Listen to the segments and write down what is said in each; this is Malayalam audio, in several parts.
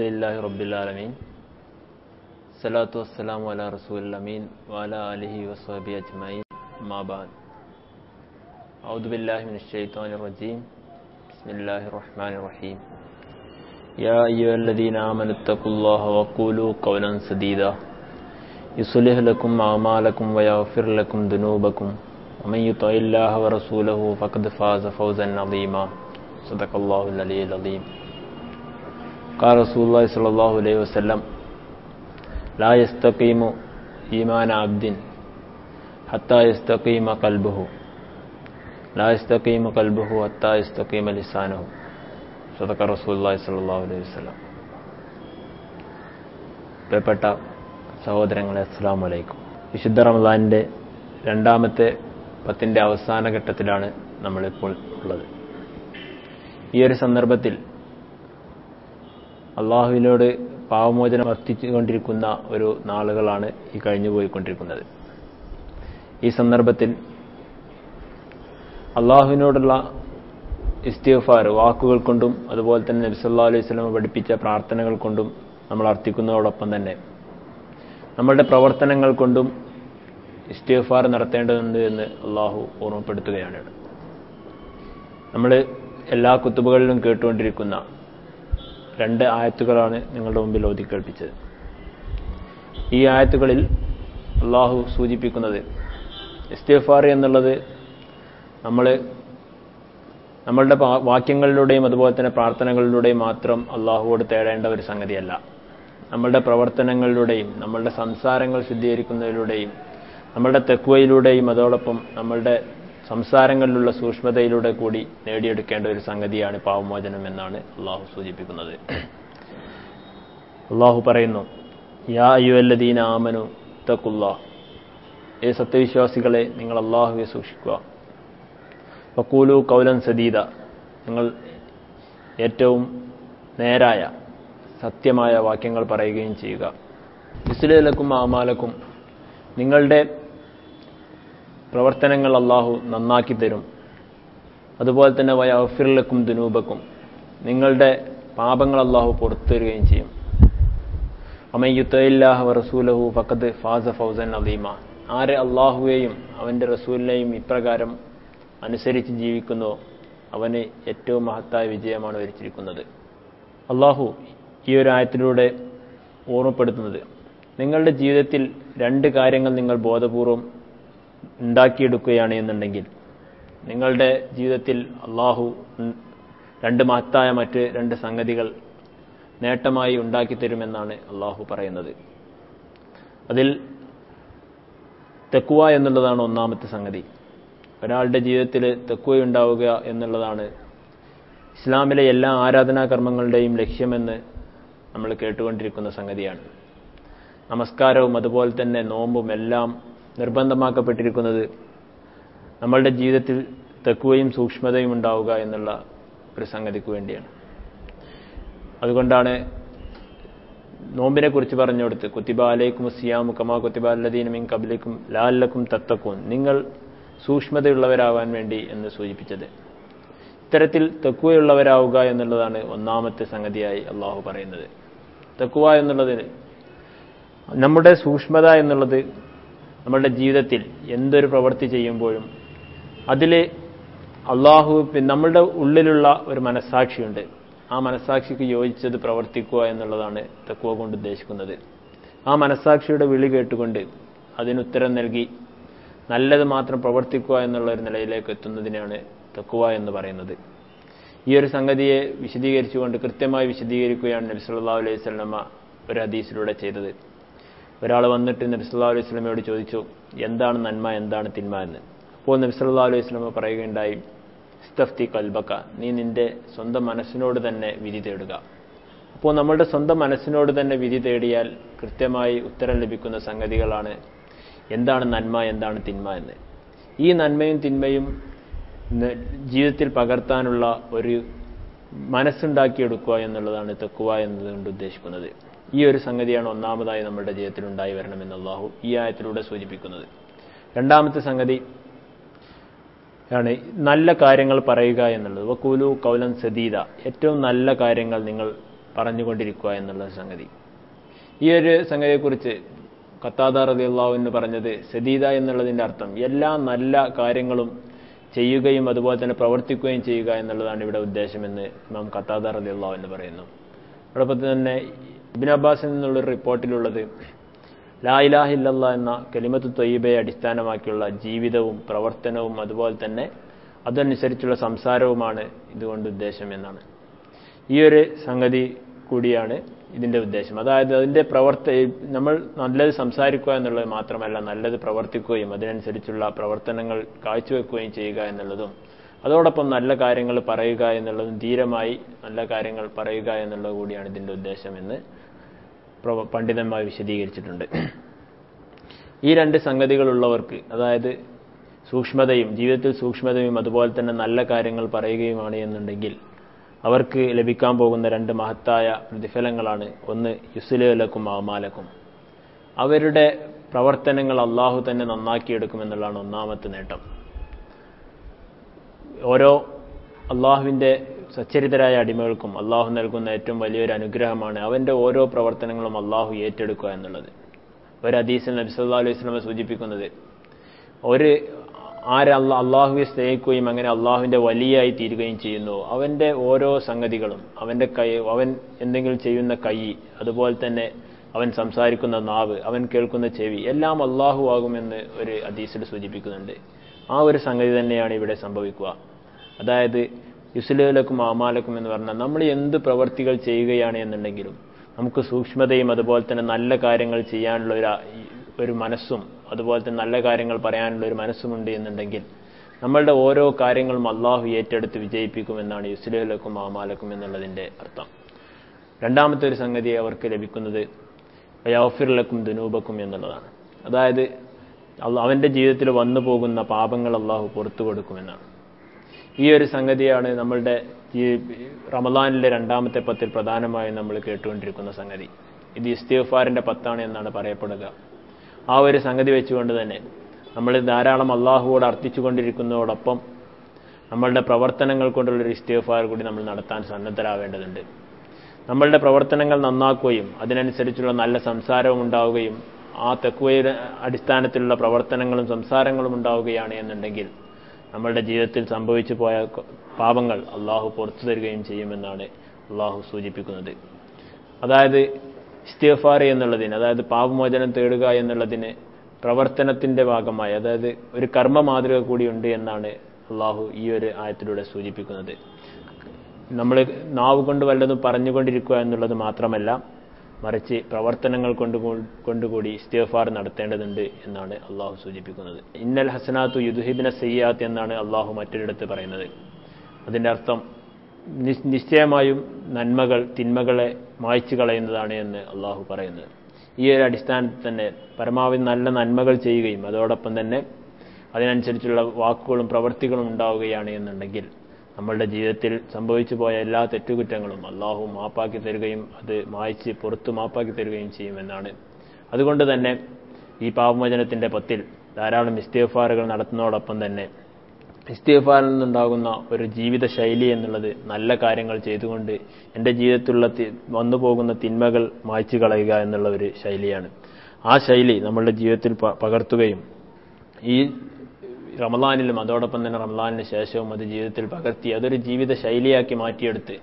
الحمد لله رب العالمين الصلاة والسلام على رسول الأمين وعلى آله وصحبه أجمعين ما بعد. أعوذ بالله من الشيطان الرجيم بسم الله الرحمن الرحيم يا أيها الذين آمنوا اتقوا الله وقولوا قولا سديدا يصلح لكم أعمالكم ويغفر لكم ذنوبكم ومن يطع الله ورسوله فقد فاز فوزا عظيما صدق الله العلي العظيم قال رسول الله صلى الله عليه وسلم لا يستقيم إيمان عبد حتى يستقيم قلبه لا يستقيم قلبه حتى يستقيم لسانه صدق رسول الله صلى الله عليه وسلم പ്രിയപ്പെട്ട സഹോദരങ്ങളെ അസ്സാം വലൈക്കും വിശുദ്ധ റമദാനിൻ്റെ രണ്ടാമത്തെ പത്തിൻ്റെ അവസാന ഘട്ടത്തിലാണ് നമ്മളിപ്പോൾ ഉള്ളത് ഈ ഒരു സന്ദർഭത്തിൽ അള്ളാഹുവിനോട് പാവമോചനം അർത്ഥിച്ചുകൊണ്ടിരിക്കുന്ന ഒരു നാളുകളാണ് ഈ കഴിഞ്ഞു പോയിക്കൊണ്ടിരിക്കുന്നത് ഈ സന്ദർഭത്തിൽ അള്ളാഹുവിനോടുള്ള ഇസ്തിഫാർ വാക്കുകൾ കൊണ്ടും അതുപോലെ തന്നെ നബ്സല്ലാ അലൈഹി സ്വലമ പഠിപ്പിച്ച പ്രാർത്ഥനകൾ കൊണ്ടും നമ്മൾ അർത്ഥിക്കുന്നതോടൊപ്പം തന്നെ നമ്മളുടെ പ്രവർത്തനങ്ങൾ കൊണ്ടും ഇസ്തിഫാർ നടത്തേണ്ടതുണ്ട് എന്ന് അള്ളാഹു ഓർമ്മപ്പെടുത്തുകയാണ്. നമ്മൾ എല്ലാ കുത്തുബുകളിലും കേട്ടുകൊണ്ടിരിക്കുന്ന രണ്ട് ആയത്തുകളാണ് നിങ്ങളുടെ മുമ്പിൽ ഓതി കേൾപ്പിച്ചത് ഈ ആയത്തുകളിൽ അള്ളാഹു സൂചിപ്പിക്കുന്നത് ഇസ്തിഫാർ എന്നുള്ളത് നമ്മൾ നമ്മളുടെ വാക്യങ്ങളിലൂടെയും അതുപോലെ തന്നെ പ്രാർത്ഥനകളിലൂടെയും മാത്രം അള്ളാഹുവോട് തേടേണ്ട ഒരു സംഗതിയല്ല. നമ്മളുടെ പ്രവർത്തനങ്ങളിലൂടെയും നമ്മളുടെ സംസാരങ്ങൾ ശുദ്ധീകരിക്കുന്നതിലൂടെയും നമ്മളുടെ തെക്കുവയിലൂടെയും അതോടൊപ്പം നമ്മളുടെ സംസാരങ്ങളിലുള്ള സൂക്ഷ്മതയിലൂടെ കൂടി നേടിയെടുക്കേണ്ട ഒരു സംഗതിയാണ് പാവമോചനം എന്നാണ് അള്ളാഹു സൂചിപ്പിക്കുന്നത്. അള്ളാഹു പറയുന്നു യാ അയ്യുവല്ലദീന ആമനു തക്കുല്ലാ ഏ സത്യവിശ്വാസികളെ നിങ്ങൾ അള്ളാഹുവെ സൂക്ഷിക്കുക. വക്കൂലു കൗലൻ സദീദ. നിങ്ങൾ ഏറ്റവും നേരായ സത്യമായ വാക്യങ്ങൾ പറയുകയും ചെയ്യുക. ഇസ്ലേലക്കും ആമാലക്കും നിങ്ങളുടെ പ്രവർത്തനങ്ങൾ അള്ളാഹു നന്നാക്കി തരും. അതുപോലെ തന്നെ വയഫിർലക്കും ദുനൂബക്കും. നിങ്ങളുടെ പാപങ്ങൾ അള്ളാഹു പുറത്തു തരികയും ചെയ്യും അമയ്യുത്തല്ലാഹ് റസൂലഹു ഫക്കത്ത് ഫാസ ഫൗസൻ അലീമ ആരെ അള്ളാഹുവേയും അവന്റെ റസൂലിനെയും ഇപ്രകാരം അനുസരിച്ച് ജീവിക്കുന്നോ അവന് ഏറ്റവും മഹത്തായ വിജയമാണ് വരിച്ചിരിക്കുന്നത്. അള്ളാഹു ഈ ഒരു ആയത്തിലൂടെ ഓർമ്മപ്പെടുത്തുന്നത്. നിങ്ങളുടെ ജീവിതത്തിൽ രണ്ട് കാര്യങ്ങൾ നിങ്ങൾ ബോധപൂർവം ഉണ്ടാക്കിയെടുക്കുകയാണ് എന്നുണ്ടെങ്കിൽ നിങ്ങളുടെ ജീവിതത്തിൽ അള്ളാഹു രണ്ട് മഹത്തായ മറ്റ് രണ്ട് സംഗതികൾ നേട്ടമായി ഉണ്ടാക്കി തരുമെന്നാണ് അള്ളാഹു പറയുന്നത്. അതിൽ തെക്കുവ എന്നുള്ളതാണ് ഒന്നാമത്തെ സംഗതി. ഒരാളുടെ ജീവിതത്തിൽ തെക്കുവയുണ്ടാവുക എന്നുള്ളതാണ് ഇസ്ലാമിലെ എല്ലാ ആരാധനാകർമ്മങ്ങളുടെയും ലക്ഷ്യമെന്ന് നമ്മൾ കേട്ടുകൊണ്ടിരിക്കുന്ന സംഗതിയാണ്. നമസ്കാരവും അതുപോലെ തന്നെ നോമ്പും എല്ലാം നിർബന്ധമാക്കപ്പെട്ടിരിക്കുന്നത് നമ്മളുടെ ജീവിതത്തിൽ തെക്കുകയും സൂക്ഷ്മതയും ഉണ്ടാവുക എന്നുള്ള ഒരു സംഗതിക്ക് വേണ്ടിയാണ്. അതുകൊണ്ടാണ് നോമ്പിനെ കുറിച്ച് പറഞ്ഞുകൊടുത്ത് കുത്തിബാലേക്കും സിയാമു കമാ കുത്തിബ അല്ലദീനമിൻ കബിലേക്കും ലാലക്കും തത്തക്കും നിങ്ങൾ സൂക്ഷ്മതയുള്ളവരാവാൻ വേണ്ടി എന്ന് സൂചിപ്പിച്ചത്. ഇത്തരത്തിൽ തെക്കുവയുള്ളവരാവുക എന്നുള്ളതാണ് ഒന്നാമത്തെ സംഗതിയായി അള്ളാഹു പറയുന്നത്. തെക്കുവ എന്നുള്ളതിന് നമ്മുടെ സൂക്ഷ്മത എന്നുള്ളത് നമ്മളുടെ ജീവിതത്തിൽ എന്തൊരു പ്രവൃത്തി ചെയ്യുമ്പോഴും അതിൽ അള്ളാഹു നമ്മളുടെ ഉള്ളിലുള്ള ഒരു മനസ്സാക്ഷിയുണ്ട്. ആ മനസ്സാക്ഷിക്ക് യോജിച്ചത് പ്രവർത്തിക്കുക എന്നുള്ളതാണ് തക്കുവ കൊണ്ട് ഉദ്ദേശിക്കുന്നത്. ആ മനസ്സാക്ഷിയുടെ വിളി കേട്ടുകൊണ്ട് അതിനുത്തരം നൽകി നല്ലത് മാത്രം പ്രവർത്തിക്കുക എന്നുള്ള ഒരു നിലയിലേക്ക് എത്തുന്നതിനാണ് തക്കുവ എന്ന് പറയുന്നത്. ഈ ഒരു സംഗതിയെ വിശദീകരിച്ചുകൊണ്ട് കൃത്യമായി വിശദീകരിക്കുകയാണ് നബി സല്ലാ അലൈഹി സ്വലമ്മ ഒരു ഹദീസിലൂടെ ചെയ്തത്. ഒരാൾ വന്നിട്ട് നബി അലൈഹി സ്വലമയോട് ചോദിച്ചു എന്താണ് നന്മ എന്താണ് തിന്മ എന്ന്? അപ്പോൾ നബി അലൈഹി സ്വലമ പറയുകയുണ്ടായി സ്തഫ്തി കൽബക്ക നീ നിന്റെ സ്വന്തം മനസ്സിനോട് തന്നെ വിധി തേടുക. അപ്പോൾ നമ്മളുടെ സ്വന്തം മനസ്സിനോട് തന്നെ വിധി തേടിയാൽ കൃത്യമായി ഉത്തരം ലഭിക്കുന്ന സംഗതികളാണ് എന്താണ് നന്മ എന്താണ് തിന്മ എന്ന്. ഈ നന്മയും തിന്മയും ജീവിതത്തിൽ പകർത്താനുള്ള ഒരു മനസ്സുണ്ടാക്കിയെടുക്കുക എന്നുള്ളതാണ് തെക്കുവ എന്നതുകൊണ്ട് ഉദ്ദേശിക്കുന്നത്. ഈ ഒരു സംഗതിയാണ് ഒന്നാമതായി നമ്മുടെ ജീവിതത്തിൽ ഉണ്ടായി വരണമെന്ന് അള്ളാഹു ഈ ആയത്തിലൂടെ സൂചിപ്പിക്കുന്നത്. രണ്ടാമത്തെ സംഗതി ആണ് നല്ല കാര്യങ്ങൾ പറയുക എന്നുള്ളത്. വക്കൂലു കൗലൻ സദീദ. ഏറ്റവും നല്ല കാര്യങ്ങൾ നിങ്ങൾ പറഞ്ഞുകൊണ്ടിരിക്കുക എന്നുള്ള സംഗതി. ഈ ഒരു സംഗതിയെക്കുറിച്ച് ഖത്താദ അള്ളാഹു എന്ന് പറഞ്ഞത് സദീദ എന്നുള്ളതിന്റെ അർത്ഥം എല്ലാ നല്ല കാര്യങ്ങളും ചെയ്യുകയും അതുപോലെ തന്നെ പ്രവർത്തിക്കുകയും ചെയ്യുക എന്നുള്ളതാണ് ഇവിടെ ഉദ്ദേശമെന്ന് നാം ഖത്താദ റളിയല്ലാഹു എന്ന് പറയുന്നു. അതോടൊപ്പം തന്നെ ഇബിൻ അബ്ബാസിൽ നിന്നുള്ള റിപ്പോർട്ടിലുള്ളത് ലാ ഇലാഹ ഇല്ലല്ലാ എന്ന കലിമത്ത് തൊയ്യബയെ അടിസ്ഥാനമാക്കിയുള്ള ജീവിതവും പ്രവർത്തനവും അതുപോലെ തന്നെ അതനുസരിച്ചുള്ള സംസാരവുമാണ് ഇതുകൊണ്ട് ഉദ്ദേശം എന്നാണ്. ഈ ഒരു സംഗതി കൂടിയാണ് ഇതിന്റെ ഉദ്ദേശം. അതായത് അതിന്റെ പ്രവർത്ത നമ്മൾ നല്ലത് സംസാരിക്കുക എന്നുള്ളത് മാത്രമല്ല നല്ലത് പ്രവർത്തിക്കുകയും അതിനനുസരിച്ചുള്ള പ്രവർത്തനങ്ങൾ കാഴ്ചവെക്കുകയും ചെയ്യുക എന്നുള്ളതും അതോടൊപ്പം നല്ല കാര്യങ്ങൾ പറയുക എന്നുള്ളതും ധീരമായി നല്ല കാര്യങ്ങൾ പറയുക എന്നുള്ളത് കൂടിയാണ് ഇതിന്റെ ഉദ്ദേശം എന്ന് പണ്ഡിതന്മാർ വിശദീകരിച്ചിട്ടുണ്ട്. ഈ രണ്ട് സംഗതികളുള്ളവർക്ക് അതായത് സൂക്ഷ്മതയും ജീവിതത്തിൽ സൂക്ഷ്മതയും അതുപോലെ തന്നെ നല്ല കാര്യങ്ങൾ പറയുകയുമാണ് എന്നുണ്ടെങ്കിൽ അവർക്ക് ലഭിക്കാൻ പോകുന്ന രണ്ട് മഹത്തായ പ്രതിഫലങ്ങളാണ്. ഒന്ന് യുസുലക്കും അമാലക്കും. അവരുടെ പ്രവർത്തനങ്ങൾ അള്ളാഹു തന്നെ നന്നാക്കിയെടുക്കുമെന്നുള്ളതാണ് ഒന്നാമത്തെ നേട്ടം. ഓരോ അള്ളാഹുവിന്റെ സച്ചരിതരായ അടിമകൾക്കും അള്ളാഹു നൽകുന്ന ഏറ്റവും വലിയൊരു അനുഗ്രഹമാണ് അവന്റെ ഓരോ പ്രവർത്തനങ്ങളും അള്ളാഹു ഏറ്റെടുക്കുക എന്നുള്ളത്. ഒരു ഹദീസിൽ നബി സല്ലല്ലാഹു അലൈഹി സ്വലമെ സൂചിപ്പിക്കുന്നത് ഒരു ആര് അല്ല അള്ളാഹുവെ സ്നേഹിക്കുകയും അങ്ങനെ അള്ളാഹുവിന്റെ വലിയായി തീരുകയും ചെയ്യുന്നു. അവന്റെ ഓരോ സംഗതികളും അവന്റെ കൈ അവൻ എന്തെങ്കിലും ചെയ്യുന്ന കൈ അതുപോലെ തന്നെ അവൻ സംസാരിക്കുന്ന നാവ് അവൻ കേൾക്കുന്ന ചെവി എല്ലാം അള്ളാഹു ആകുമെന്ന് ഒരു ഹദീസിൽ സൂചിപ്പിക്കുന്നുണ്ട്. ആ ഒരു സംഗതി തന്നെയാണ് ഇവിടെ സംഭവിക്കുക. അതായത് യുസ്ലുലക്കും ആമാലക്കും എന്ന് പറഞ്ഞാൽ നമ്മൾ എന്ത് പ്രവർത്തികൾ ചെയ്യുകയാണ് എന്നുണ്ടെങ്കിലും നമുക്ക് സൂക്ഷ്മതയും അതുപോലെ തന്നെ നല്ല കാര്യങ്ങൾ ചെയ്യാനുള്ള ഒരു ഒരു മനസ്സും അതുപോലെ തന്നെ നല്ല കാര്യങ്ങൾ പറയാനുള്ള ഒരു മനസ്സുമുണ്ട് എന്നുണ്ടെങ്കിൽ നമ്മളുടെ ഓരോ കാര്യങ്ങളും അള്ളാഹു ഏറ്റെടുത്ത് വിജയിപ്പിക്കുമെന്നാണ് യുസ്ലുലക്കും ആമാലക്കും എന്നുള്ളതിന്റെ അർത്ഥം. രണ്ടാമത്തെ ഒരു സംഗതി അവർക്ക് ലഭിക്കുന്നത് യൗഫിർലക്കും ദുനൂബക്കും എന്നുള്ളതാണ്. അതായത് അവന്റെ ജീവിതത്തിൽ വന്നു പോകുന്ന പാപങ്ങൾ അള്ളാഹു പുറത്തു കൊടുക്കുമെന്നാണ് ഈ ഒരു സംഗതിയാണ് നമ്മളുടെ റമദാനിലെ രണ്ടാമത്തെ പത്തിൽ പ്രധാനമായും നമ്മൾ കേട്ടുകൊണ്ടിരിക്കുന്ന സംഗതി. ഇത് ഇസ്തിഫാറിന്റെ പത്താണ് എന്നാണ് പറയപ്പെടുക. ആ ഒരു സംഗതി വെച്ചുകൊണ്ട് തന്നെ നമ്മൾ ധാരാളം അള്ളാഹുവോട് അർത്ഥിച്ചുകൊണ്ടിരിക്കുന്നതോടൊപ്പം നമ്മളുടെ പ്രവർത്തനങ്ങൾ കൊണ്ടുള്ളൊരു ഇസ്തീഫാർ കൂടി നമ്മൾ നടത്താൻ സന്നദ്ധരാവേണ്ടതുണ്ട്. നമ്മളുടെ പ്രവർത്തനങ്ങൾ നന്നാക്കുകയും അതിനനുസരിച്ചുള്ള നല്ല സംസാരവും ഉണ്ടാവുകയും ആ തെക്കുവയുടെ അടിസ്ഥാനത്തിലുള്ള പ്രവർത്തനങ്ങളും സംസാരങ്ങളും ഉണ്ടാവുകയാണ് എന്നുണ്ടെങ്കിൽ നമ്മളുടെ ജീവിതത്തിൽ സംഭവിച്ചു പോയ പാപങ്ങൾ അള്ളാഹു പുറത്തു തരികയും ചെയ്യുമെന്നാണ് അള്ളാഹു സൂചിപ്പിക്കുന്നത്. അതായത് ഇസ്തിഫാർ എന്നുള്ളതിന് അതായത് പാപമോചനം തേടുക എന്നുള്ളതിന് പ്രവർത്തനത്തിന്റെ ഭാഗമായി അതായത് ഒരു കർമ്മ മാതൃക കൂടിയുണ്ട് എന്നാണ് അള്ളാഹു ഈ ഒരു ആയത്തിലൂടെ സൂചിപ്പിക്കുന്നത്. നമ്മൾ നാവ് കൊണ്ട് വല്ലതും പറഞ്ഞുകൊണ്ടിരിക്കുക എന്നുള്ളത് മാത്രമല്ല മറിച്ച് പ്രവർത്തനങ്ങൾ കൊണ്ട് കൊണ്ടുകൂടി ഇസ്തിഫാർ നടത്തേണ്ടതുണ്ട് എന്നാണ് അള്ളാഹു സൂചിപ്പിക്കുന്നത്. ഇന്നൽ ഹസനാത്തു യുദുഹിബിന സയ്യാത്ത് എന്നാണ് അള്ളാഹു മറ്റൊരിടത്ത് പറയുന്നത്. അതിന്റെ അർത്ഥം നിശ്ചയമായും നന്മകൾ തിന്മകളെ മായ്ച്ചു കളയുന്നതാണ് എന്ന് അള്ളാഹു പറയുന്നത്. ഈ ഒരു അടിസ്ഥാനത്തിൽ തന്നെ പരമാവധി നല്ല നന്മകൾ ചെയ്യുകയും അതോടൊപ്പം തന്നെ അതിനനുസരിച്ചുള്ള വാക്കുകളും പ്രവൃത്തികളും ഉണ്ടാവുകയാണ് എന്നുണ്ടെങ്കിൽ നമ്മളുടെ ജീവിതത്തിൽ സംഭവിച്ചു പോയ എല്ലാ തെറ്റുകുറ്റങ്ങളും അള്ളാഹു മാപ്പാക്കി തരികയും അത് മായ്ച്ച് പുറത്തു മാപ്പാക്കി തരികയും ചെയ്യുമെന്നാണ്. അതുകൊണ്ട് തന്നെ ഈ പാപമോചനത്തിന്റെ പത്തിൽ ധാരാളം ഇസ്തീഫാറുകൾ നടത്തുന്നതോടൊപ്പം തന്നെ ഇസ്തിഫാറിൽ നിന്നുണ്ടാകുന്ന ഒരു ജീവിത ശൈലി എന്നുള്ളത് നല്ല കാര്യങ്ങൾ ചെയ്തുകൊണ്ട് എന്റെ ജീവിതത്തിലുള്ള വന്നു പോകുന്ന തിന്മകൾ മായ്ച്ചു കളയുക എന്നുള്ള ഒരു ശൈലിയാണ്. ആ ശൈലി നമ്മളുടെ ജീവിതത്തിൽ പകർത്തുകയും ഈ റമദാനിലും അതോടൊപ്പം തന്നെ റമദാനിന് ശേഷവും അത് ജീവിതത്തിൽ പകർത്തി അതൊരു ജീവിത ശൈലിയാക്കി മാറ്റിയെടുത്ത്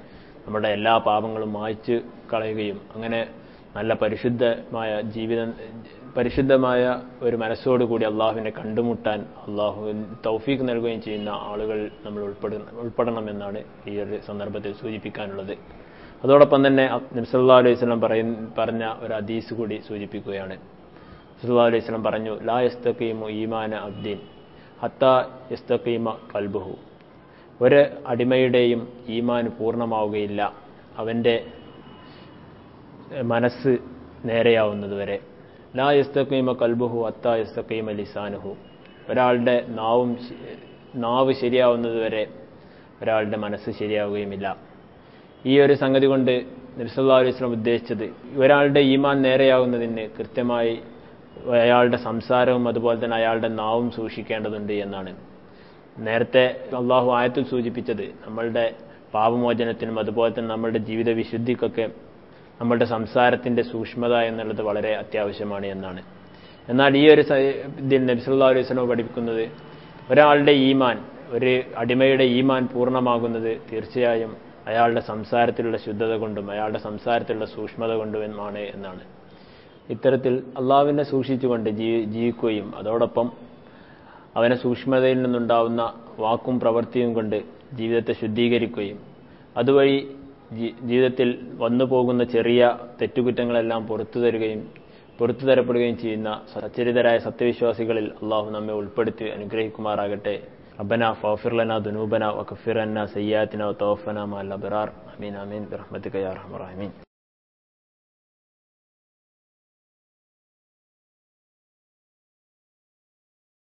നമ്മുടെ എല്ലാ പാപങ്ങളും മായ്ച്ചു കളയുകയും അങ്ങനെ നല്ല പരിശുദ്ധമായ ജീവിതം പരിശുദ്ധമായ ഒരു മനസ്സോടുകൂടി അള്ളാഹുവിനെ കണ്ടുമുട്ടാൻ അള്ളാഹു തൗഫീഖ് നൽകുകയും ചെയ്യുന്ന ആളുകൾ നമ്മൾ ഉൾപ്പെടുന്ന ഉൾപ്പെടണമെന്നാണ് ഈ ഒരു സന്ദർഭത്തിൽ സൂചിപ്പിക്കാനുള്ളത്. അതോടൊപ്പം തന്നെ നബ്സല്ലാ അലൈഹി സ്വലം പറയുന്ന പറഞ്ഞ ഒരു അദീസ് കൂടി സൂചിപ്പിക്കുകയാണ്. നബ്സല്ലാ അലൈഹി സ്വലം പറഞ്ഞു ലാ യസ്തഖീമു ഈമാന അബ്ദീൻ ഹത്ത യസ്തഖീമ കൽബുഹു. ഒരു അടിമയുടെയും ഈമാൻ പൂർണമാവുകയില്ല അവന്റെ മനസ്സ് നേരെയാവുന്നതുവരെ ലാ യസ്തഖീമ കൽബുഹു അത്ത യസ്തഖീമ ലിസാനുഹു. ഒരാളുടെ നാവും നാവ് ശരിയാവുന്നതുവരെ ഒരാളുടെ മനസ്സ് ശരിയാവുകയുമില്ല. ഈ ഒരു സംഗതി കൊണ്ട് സ്വലം ഉദ്ദേശിച്ചത് ഒരാളുടെ ഈമാൻ നേരെയാവുന്നതിന് കൃത്യമായി അയാളുടെ സംസാരവും അതുപോലെ തന്നെ അയാളുടെ നാവും സൂക്ഷിക്കേണ്ടതുണ്ട് എന്നാണ്. നേരത്തെ അള്ളാഹു ആയത്തിൽ സൂചിപ്പിച്ചത് നമ്മളുടെ പാപമോചനത്തിനും അതുപോലെ തന്നെ നമ്മളുടെ ജീവിത വിശുദ്ധിക്കൊക്കെ നമ്മളുടെ സംസാരത്തിന്റെ സൂക്ഷ്മത എന്നുള്ളത് വളരെ അത്യാവശ്യമാണ് എന്നാണ്. എന്നാൽ ഈ ഒരു ഇതിൽ നബിസുല്ലാ അലൈഹി സ്വലം പഠിപ്പിക്കുന്നത് ഒരാളുടെ ഈമാൻ ഒരു അടിമയുടെ ഈമാൻ പൂർണമാകുന്നത് തീർച്ചയായും അയാളുടെ സംസാരത്തിലുള്ള ശുദ്ധത കൊണ്ടും അയാളുടെ സംസാരത്തിലുള്ള സൂക്ഷ്മത കൊണ്ടുമാണ് എന്നാണ് ഇത്തരത്തിൽ അള്ളാവിനെ സൂക്ഷിച്ചുകൊണ്ട് ജീവിക്കുകയും അതോടൊപ്പം അവനെ സൂക്ഷ്മതയിൽ നിന്നുണ്ടാവുന്ന വാക്കും പ്രവൃത്തിയും കൊണ്ട് ജീവിതത്തെ ശുദ്ധീകരിക്കുകയും അതുവഴി ജീവിതത്തിൽ വന്നു പോകുന്ന ചെറിയ തെറ്റുകുറ്റങ്ങളെല്ലാം പുറത്തു തരുകയും പുറത്തു തരപ്പെടുകയും ചെയ്യുന്ന സച്ചരിതരായ സത്യവിശ്വാസികളിൽ അള്ളാഹു നമ്മെ ഉൾപ്പെടുത്തി അനുഗ്രഹിക്കുമാറാകട്ടെ. അബന ലന ദുനൂബന വകഫിർ അന്ന സയ്യാത്തിന തോഫന മാല ബിറാർ അമീൻ ബിറഹ്മതിക കയാർ അർഹമർ റഹീമീൻ.